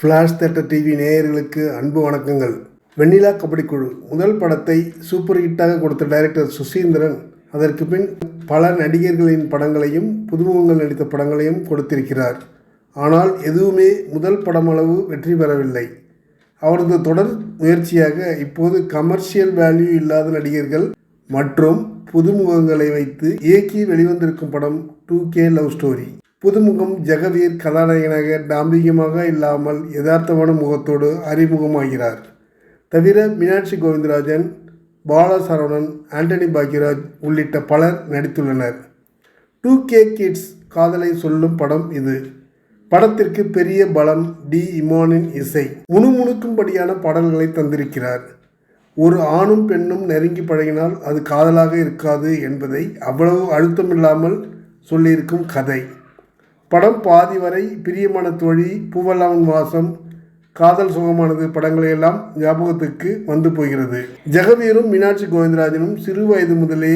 Flash theatre TV நேயர்களுக்கு அன்பு வணக்கங்கள். வெண்ணிலா கபடி குழு முதல் படத்தை சூப்பர் ஹிட்டாக கொடுத்த டைரக்டர் சுசீந்திரன் அதற்கு பின் பல நடிகர்களின் படங்களையும் புதுமுகங்கள் நடித்த படங்களையும் கொடுத்திருக்கிறார். ஆனால் எதுவுமே முதல் படமளவு வெற்றி பெறவில்லை. அவரது தொடர் முயற்சியாக இப்போது கமர்ஷியல் வேல்யூ இல்லாத நடிகர்கள் மற்றும் புதுமுகங்களை வைத்து இயக்கி வெளிவந்திருக்கும் படம் டூ கே லவ் ஸ்டோரி புதுமுகம் ஜெகவீர் கதாநாயகனாக டாம்பிகமாக இல்லாமல் யதார்த்தமான முகத்தோடு அறிமுகமாகிறார். தவிர மீனாட்சி கோவிந்தராஜன் பாலா சரவணன் ஆண்டனி பாக்யராஜ் உள்ளிட்ட பலர் நடித்துள்ளனர். டூ கே கிட்ஸ் காதலை சொல்லும் படம் இது. படத்திற்கு பெரிய பலம் டி இமானின் இசை. முணுமுணுக்கும்படியான பாடல்களை தந்திருக்கிறார். ஒரு ஆணும் பெண்ணும் நெருங்கி பழகினால் அது காதலாக இருக்காது என்பதை அவ்வளவு அழுத்தமில்லாமல் சொல்லியிருக்கும் கதை. படம் பாதி வரை பிரியமான தோழி பூவல்லாமன் வாசம் காதல் சுகமானது படங்களை எல்லாம் ஞாபகத்துக்கு வந்து போகிறது. ஜெகவீரும் மீனாட்சி கோவிந்தராஜனும் சிறு வயது முதலே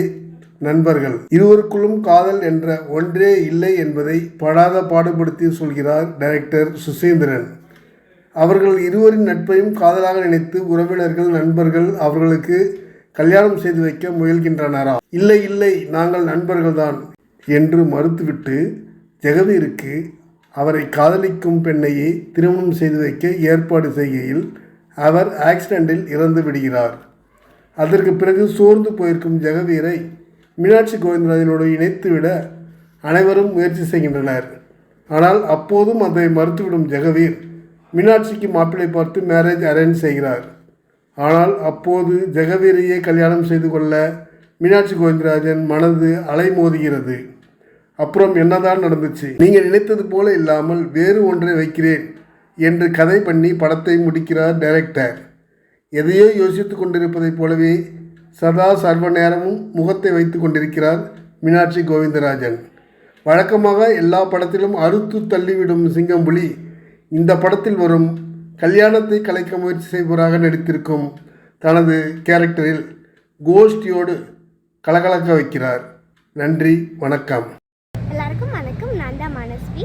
நண்பர்கள். இருவருக்குள்ளும் காதல் என்ற ஒன்றே இல்லை என்பதை படாத பாடுபடுத்தி சொல்கிறார் டைரக்டர் சுசீந்திரன். அவர்கள் இருவரின் நட்பையும் காதலாக நினைத்து உறவினர்கள் நண்பர்கள் அவர்களுக்கு கல்யாணம் செய்து வைக்க முயல்கின்றனரா? இல்லை இல்லை நாங்கள் நண்பர்கள்தான் என்று மறுத்துவிட்டு ஜெகவீருக்கு அவரை காதலிக்கும் பெண்ணையே திருமணம் செய்து வைக்க ஏற்பாடு செய்கையில் அவர் ஆக்சிடெண்டில் இறந்து விடுகிறார். அதற்கு பிறகு சோர்ந்து போயிருக்கும் ஜெகவீரை மீனாட்சி கோவிந்தராஜனோடு இணைத்துவிட அனைவரும் முயற்சி செய்கின்றனர். ஆனால் அப்போதும் அதை மறுத்துவிடும் ஜெகவீர் மீனாட்சிக்கு மாப்பிள்ளை பார்த்து மேரேஜ் அரேஞ்ச் செய்கிறார். ஆனால் அப்போது ஜெகவீரையே கல்யாணம் செய்து கொள்ள மீனாட்சி கோவிந்தராஜன் மனது அலைமோதுகிறது. அப்புறம் என்னதான் நடந்துச்சு? நீங்கள் நினைத்தது போல இல்லாமல் வேறு ஒன்றை வைக்கிறேன் என்று கதை பண்ணி படத்தை முடிக்கிறார் டைரக்டர். எதையோ யோசித்து கொண்டிருப்பதைப் போலவே சதா சர்வ நேரமும் முகத்தை வைத்து கொண்டிருக்கிறார் மீனாட்சி கோவிந்தராஜன். வழக்கமாக எல்லா படத்திலும் அறுத்து தள்ளிவிடும் சிங்கம்புலி இந்த படத்தில் வரும் கல்யாணத்தை கலைக்க முயற்சி செய்பவராக நடித்திருக்கும் தனது கேரக்டரில் கோஷ்டியோடு கலகலக்க வைக்கிறார். நன்றி வணக்கம் எல்லாருக்கும் வணக்கம் நான் தான் மனஸ்வி